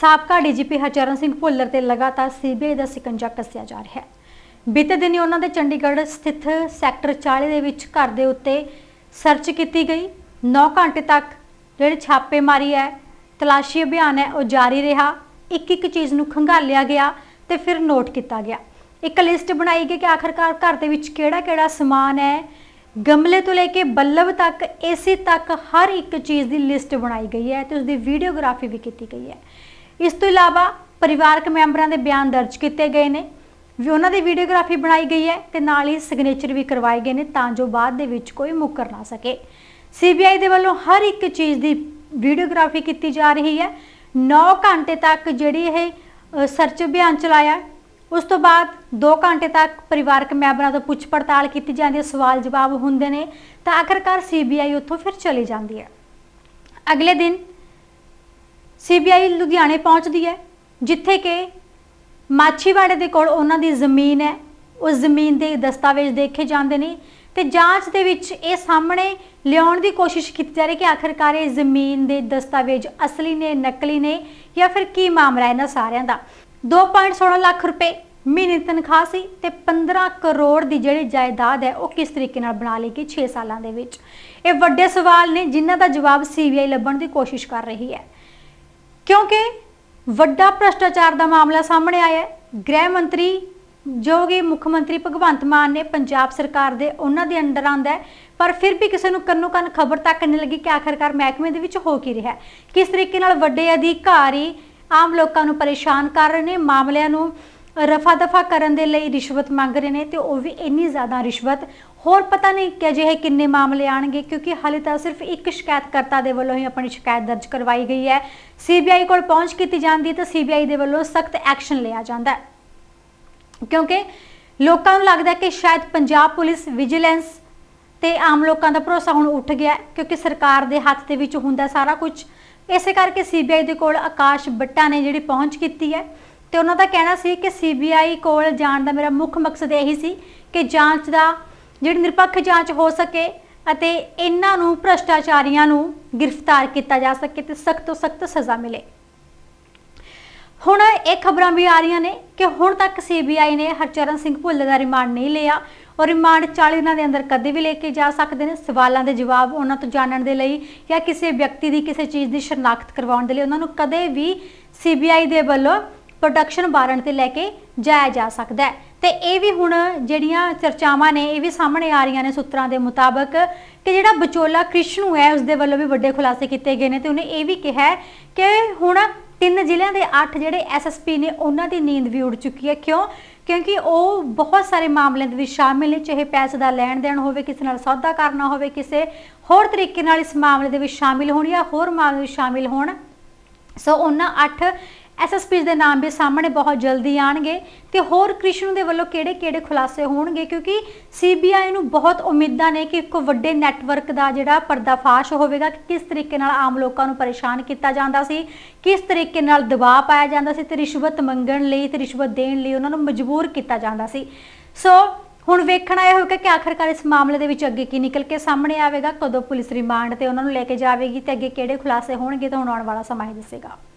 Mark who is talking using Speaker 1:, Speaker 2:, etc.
Speaker 1: ਸਾਬਕਾ ਡੀਜੀਪੀ ਹਰਚਰਨ ਸਿੰਘ ਭੁੱਲਰ ਤੇ ਲਗਾਤਾਰ ਸੀਬੀਆਈ ਦਾ ਸਿਕੰਜਾ ਕੱਸਿਆ ਜਾ ਰਿਹਾ ਹੈ। ਬੀਤੇ ਦਿਨੀ ਉਹਨਾਂ ਦੇ ਚੰਡੀਗੜ੍ਹ ਸਥਿਤ ਸੈਕਟਰ 40 ਦੇ ਵਿੱਚ ਘਰ ਦੇ ਉੱਤੇ ਸਰਚ ਕੀਤੀ ਗਈ। 9 ਘੰਟੇ ਤੱਕ ਜਿਹੜੇ ਛਾਪੇਮਾਰੀ ਹੈ, ਤਲਾਸ਼ੀ ਅਭਿਆਨ ਹੈ, ਉਹ ਜਾਰੀ ਰਿਹਾ। ਇੱਕ ਇੱਕ ਚੀਜ਼ ਨੂੰ ਖੰਗਾਲਿਆ ਗਿਆ ਤੇ ਫਿਰ ਨੋਟ ਕੀਤਾ ਗਿਆ। ਇੱਕ ਲਿਸਟ ਬਣਾਈ ਗਈ ਕਿ ਆਖਰਕਾਰ ਘਰ ਦੇ ਵਿੱਚ ਕਿਹੜਾ-ਕਿਹੜਾ ਸਮਾਨ ਹੈ। ਗਮਲੇ ਤੋਂ ਲੈ ਕੇ ਬੱਲਬ ਤੱਕ, ਏਸੀ ਤੱਕ ਹਰ ਇੱਕ ਚੀਜ਼ ਦੀ ਲਿਸਟ ਬਣਾਈ ਗਈ ਹੈ ਤੇ ਉਸ ਦੀ ਵੀਡੀਓਗ੍ਰਾਫੀ ਵੀ ਕੀਤੀ ਗਈ ਹੈ। ਇਸ ਤੋਂ ਇਲਾਵਾ ਪਰਿਵਾਰਕ ਮੈਂਬਰਾਂ ਦੇ ਬਿਆਨ ਦਰਜ ਕੀਤੇ ਗਏ ਨੇ। ਵੀ ਉਹਨਾਂ ਦੀ ਵੀਡੀਓਗ੍ਰਾਫੀ ਬਣਾਈ ਗਈ ਹੈ ਤੇ ਨਾਲ ਹੀ ਸਿਗਨੇਚਰ ਵੀ ਕਰਵਾਏ ਗਏ ਨੇ ਤਾਂ ਜੋ ਬਾਅਦ ਦੇ ਵਿੱਚ ਕੋਈ ਮੁੱਕਰ ਨਾ ਸਕੇ। ਸੀਬੀਆਈ ਦੇ ਵੱਲੋਂ ਹਰ ਇੱਕ ਚੀਜ਼ ਦੀ ਵੀਡੀਓਗ੍ਰਾਫੀ ਕੀਤੀ ਜਾ ਰਹੀ ਹੈ। 9 ਘੰਟੇ ਤੱਕ ਜਿਹੜੀ ਇਹ ਸਰਚ ਅਭਿਆਨ ਚਲਾਇਆ। ਉਸ ਤੋਂ ਬਾਅਦ 2 ਘੰਟੇ ਤੱਕ ਪਰਿਵਾਰਕ ਮੈਂਬਰਾਂ ਤੋਂ ਪੁੱਛ ਪੜਤਾਲ ਕੀਤੀ ਜਾਂਦੀ ਹੈ। ਸਵਾਲ ਜਵਾਬ ਹੁੰਦੇ ਨੇ ਤਾਂ ਆਖਰਕਾਰ ਸੀਬੀਆਈ ਉੱਥੋਂ ਫਿਰ ਚਲੀ ਜਾਂਦੀ ਹੈ। ਅਗਲੇ ਦਿਨ ਸੀਬੀਆਈ ਲੁਧਿਆਣੇ ਪਹੁੰਚਦੀ ਹੈ, ਜਿੱਥੇ ਕਿ ਮਾਛੀਵਾੜੇ ਦੇ ਕੋਲ ਉਹਨਾਂ ਦੀ ਜ਼ਮੀਨ ਹੈ। ਉਸ ਜ਼ਮੀਨ ਦੇ ਦਸਤਾਵੇਜ਼ ਦੇਖੇ ਜਾਂਦੇ ਨੇ ਤੇ ਜਾਂਚ ਦੇ ਵਿੱਚ ਇਹ ਸਾਹਮਣੇ ਲਿਆਉਣ ਦੀ ਕੋਸ਼ਿਸ਼ ਕੀਤੀ ਜਾ ਰਹੀ ਕਿ ਆਖਰਕਾਰ ਇਹ ਜ਼ਮੀਨ ਦੇ ਦਸਤਾਵੇਜ਼ ਅਸਲੀ ਨੇ, ਨਕਲੀ ਨੇ ਜਾਂ ਫਿਰ ਕੀ ਮਾਮਲਾ ਹੈ ਇਹਨਾਂ ਸਾਰਿਆਂ ਦਾ। 2.16 ਲੱਖ ਰੁਪਏ ਮਹੀਨੇ ਤਨਖਾਹ ਸੀ ਤੇ 15 ਕਰੋੜ ਦੀ ਜਿਹੜੀ ਜਾਇਦਾਦ ਹੈ, ਉਹ ਕਿਸ ਤਰੀਕੇ ਨਾਲ ਬਣਾ ਲਈ ਗਈ 6 ਸਾਲਾਂ ਦੇ ਵਿੱਚ? ਇਹ ਵੱਡੇ ਸਵਾਲ ਨੇ ਜਿਨ੍ਹਾਂ ਦਾ ਜਵਾਬ ਸੀਬੀਆਈ ਲੱਭਣ ਦੀ ਕੋਸ਼ਿਸ਼ ਕਰ ਰਹੀ ਹੈ। ਕਿਉਂਕਿ ਵੱਡਾ ਭ੍ਰਸ਼ਟਾਚਾਰ ਦਾ ਮਾਮਲਾ ਸਾਹਮਣੇ ਆਇਆ ਹੈ। ਗ੍ਰਹਿ ਮੰਤਰੀ ਜੋ ਕਿ ਮੁੱਖ ਮੰਤਰੀ ਭਗਵੰਤ ਮਾਨ ਨੇ ਪੰਜਾਬ ਸਰਕਾਰ ਦੇ ਉਹਨਾਂ ਦੇ ਅੰਡਰ ਆਂਦਾ ਹੈ। ਪਰ ਫਿਰ ਵੀ ਕਿਸੇ ਨੂੰ ਕੰਨੋ ਕੰਨ ਖਬਰ ਤੱਕ ਨਹੀਂ ਲੱਗੀ ਕਿ ਆਖਰਕਾਰ ਮਹਿਕਮੇ ਦੇ ਵਿੱਚ ਹੋ ਕੀ ਰਿਹਾ ਹੈ। ਕਿਸ ਤਰੀਕੇ ਨਾਲ ਵੱਡੇ ਅਧਿਕਾਰੀ ਆਮ ਲੋਕਾਂ ਨੂੰ ਪਰੇਸ਼ਾਨ ਕਰ ਰਹੇ ਨੇ, ਮਾਮਲਿਆਂ ਨੂੰ ਰਫਾ ਦਫਾ ਕਰਨ ਦੇ ਲਈ ਰਿਸ਼ਵਤ ਮੰਗ ਰਹੇ ਨੇ ਤੇ ਉਹ ਵੀ ਇੰਨੀ ਜ਼ਿਆਦਾ ਰਿਸ਼ਵਤ। ਹੋਰ ਪਤਾ ਨਹੀਂ ਕਿ ਅਜਿਹੇ ਕਿੰਨੇ ਮਾਮਲੇ ਆਣਗੇ, ਕਿਉਂਕਿ ਹਾਲੇ ਤਾਂ ਸਿਰਫ ਇੱਕ ਸ਼ਿਕਾਇਤਕਰਤਾ ਦੇ ਵੱਲੋਂ ਹੀ ਆਪਣੀ ਸ਼ਿਕਾਇਤ ਦਰਜ ਕਰਵਾਈ ਗਈ ਹੈ। ਸੀਬੀਆਈ ਕੋਲ ਪਹੁੰਚ ਕੀਤੀ ਜਾਂਦੀ ਹੈ ਤਾਂ ਸੀਬੀਆਈ ਦੇ ਵੱਲੋਂ ਸਖਤ ਐਕਸ਼ਨ ਲਿਆ ਜਾਂਦਾ ਹੈ। ਕਿਉਂਕਿ ਲੋਕਾਂ ਨੂੰ ਲੱਗਦਾ ਕਿ ਸ਼ਾਇਦ ਪੰਜਾਬ ਪੁਲਿਸ ਵਿਜੀਲੈਂਸ ਤੇ ਆਮ ਲੋਕਾਂ ਦਾ ਭਰੋਸਾ ਹੁਣ ਉੱਠ ਗਿਆ ਕਿਉਂਕਿ ਸਰਕਾਰ ਦੇ ਹੱਥ ਦੇ ਵਿੱਚ ਹੁੰਦਾ ਸਾਰਾ ਕੁਝ। ਇਸੇ ਕਰਕੇ ਸੀਬੀਆਈ ਦੇ ਕੋਲ ਆਕਾਸ਼ ਬੱਟਾ ਨੇ ਜਿਹੜੀ ਪਹੁੰਚ ਕੀਤੀ ਹੈ। ਤੇ ਉਹਨਾਂ ਦਾ ਕਹਿਣਾ ਸੀ ਕਿ ਸੀਬੀਆਈ ਕੋਲ ਜਾਣ ਦਾ ਮੇਰਾ ਮੁੱਖ ਮਕਸਦ ਇਹੀ ਸੀ ਕਿ ਜਾਂਚ ਦਾ, ਜਿਹੜੀ ਨਿਰਪੱਖ ਜਾਂਚ ਹੋ ਸਕੇ ਅਤੇ ਇਹਨਾਂ ਨੂੰ ਭ੍ਰਸ਼ਟਾਚਾਰੀਆਂ ਨੂੰ ਗ੍ਰਿਫਤਾਰ ਕੀਤਾ ਜਾ ਸਕੇ ਤੇ ਸਖਤ ਤੋਂ ਸਖਤ ਸਜ਼ਾ ਮਿਲੇ। ਹੁਣ ਇਹ ਖਬਰਾਂ ਵੀ ਆ ਰਹੀਆਂ ਨੇ ਕਿ ਹੁਣ ਤੱਕ ਸੀਬੀਆਈ ਨੇ ਹਰਚਰਨ ਸਿੰਘ ਭੁੱਲਰ ਦਾ ਰਿਮਾਂਡ ਨਹੀਂ ਲਿਆ ਔਰ ਰਿਮਾਂਡ 40 ਦਿਨਾਂ ਦੇ ਅੰਦਰ ਕਦੇ ਵੀ ਲੈ ਕੇ ਜਾ ਸਕਦੇ ਨੇ। ਸਵਾਲਾਂ ਦੇ ਜਵਾਬ ਉਹਨਾਂ ਤੋਂ ਜਾਣਨ ਦੇ ਲਈ ਜਾਂ ਕਿਸੇ ਵਿਅਕਤੀ ਦੀ ਕਿਸੇ ਚੀਜ਼ ਦੀ ਸ਼ਨਾਖਤ ਕਰਵਾਉਣ ਦੇ ਲਈ ਉਹਨਾਂ ਨੂੰ ਕਦੇ ਵੀ ਸੀਬੀਆਈ ਦੇ ਵੱਲੋਂ ਪ੍ਰੋਡਕਸ਼ਨ ਵਾਰੰਟ ਤੇ ਲੈ ਕੇ ਜਾਇਆ ਜਾ ਸਕਦਾ ਹੈ। ਤੇ ਇਹ ਵੀ ਹੁਣ ਜਿਹੜੀਆਂ ਚਰਚਾਵਾਂ ਨੇ, ਇਹ ਵੀ ਸਾਹਮਣੇ ਆ ਰਹੀਆਂ ਨੇ ਸੂਤਰਾਂ ਦੇ ਮੁਤਾਬਕ ਕਿ ਜਿਹੜਾ ਵਿਚੋਲਾ ਕ੍ਰਿਸ਼ਨੂ ਹੈ ਉਸ ਦੇ ਵੱਲੋਂ ਵੀ ਵੱਡੇ ਖੁਲਾਸੇ ਕੀਤੇ ਗਏ ਨੇ ਤੇ ਉਹਨੇ ਇਹ ਵੀ ਕਿਹਾ ਕਿ ਹੁਣ ਤਿੰਨ ਜ਼ਿਲ੍ਹਿਆਂ ਦੇ 8 ਜਿਹੜੇ ਐਸਐਸਪੀ ਨੇ, ਉਹਨਾਂ ਦੀ ਨੀਂਦ ਵੀ ਉੱਡ ਚੁੱਕੀ ਹੈ। ਕਿਉਂ? ਕਿਉਂਕਿ ਉਹ ਬਹੁਤ ਸਾਰੇ ਮਾਮਲਿਆਂ ਦੇ ਵਿੱਚ ਸ਼ਾਮਿਲ ਨੇ, ਚਾਹੇ ਪੈਸੇ ਦਾ ਲੈਣ ਦੇਣ ਹੋਵੇ, ਕਿਸੇ ਨਾਲ ਸੌਦਾ ਕਰਨਾ ਹੋਵੇ, ਕਿਸੇ ਹੋਰ ਤਰੀਕੇ ਨਾਲ ਇਸ ਮਾਮਲੇ ਦੇ ਵਿੱਚ ਸ਼ਾਮਿਲ ਹੋਣ ਜਾਂ ਹੋਰ ਮਾਮਲੇ ਵਿੱਚ ਸ਼ਾਮਿਲ ਹੋਣ। ਸੋ ਉਹਨਾਂ 8 ਐਸਐਸਪੀ ਦੇ ਨਾਮ ਵੀ ਸਾਹਮਣੇ ਬਹੁਤ ਜਲਦੀ ਆਣਗੇ ਤੇ ਹੋਰ ਕ੍ਰਿਸ਼ਨ ਦੇ ਵੱਲੋਂ ਕਿਹੜੇ-ਕਿਹੜੇ ਖੁਲਾਸੇ ਹੋਣਗੇ? ਕਿਉਂਕਿ ਸੀਬੀਆਈ ਨੂੰ ਬਹੁਤ ਉਮੀਦਾਂ ਨੇ ਕਿ ਇੱਕ ਵੱਡੇ ਨੈਟਵਰਕ ਦਾ ਜਿਹੜਾ ਪਰਦਾਫਾਸ਼ ਹੋਵੇਗਾ ਕਿ ਕਿਸ ਤਰੀਕੇ ਨਾਲ ਆਮ ਲੋਕਾਂ ਨੂੰ ਪਰੇਸ਼ਾਨ ਕੀਤਾ ਜਾਂਦਾ ਸੀ, ਕਿਸ ਤਰੀਕੇ ਨਾਲ ਦਬਾਅ ਪਾਇਆ ਜਾਂਦਾ ਸੀ ਤੇ ਰਿਸ਼ਵਤ ਮੰਗਣ ਲਈ ਤੇ ਰਿਸ਼ਵਤ ਦੇਣ ਲਈ ਉਹਨਾਂ ਨੂੰ ਮਜਬੂਰ ਕੀਤਾ ਜਾਂਦਾ ਸੀ। ਸੋ ਹੁਣ ਵੇਖਣਾ ਇਹ ਹੋਵੇਗਾ ਕਿ ਆਖਰਕਾਰ ਇਸ ਮਾਮਲੇ ਦੇ ਵਿੱਚ ਅੱਗੇ ਕੀ ਨਿਕਲ ਕੇ ਸਾਹਮਣੇ ਆਵੇਗਾ, ਕਦੋਂ ਪੁਲਿਸ ਰਿਮਾਂਡ ਤੇ ਉਹਨਾਂ ਨੂੰ ਲੈ ਕੇ ਜਾਵੇਗੀ ਤੇ ਅੱਗੇ ਕਿਹੜੇ ਖੁਲਾਸੇ ਹੋਣਗੇ ਤਾਂ ਹੁਣ ਆਉਣ ਵਾਲਾ ਸਮਾਂ ਹੀ ਦੱਸੇਗਾ।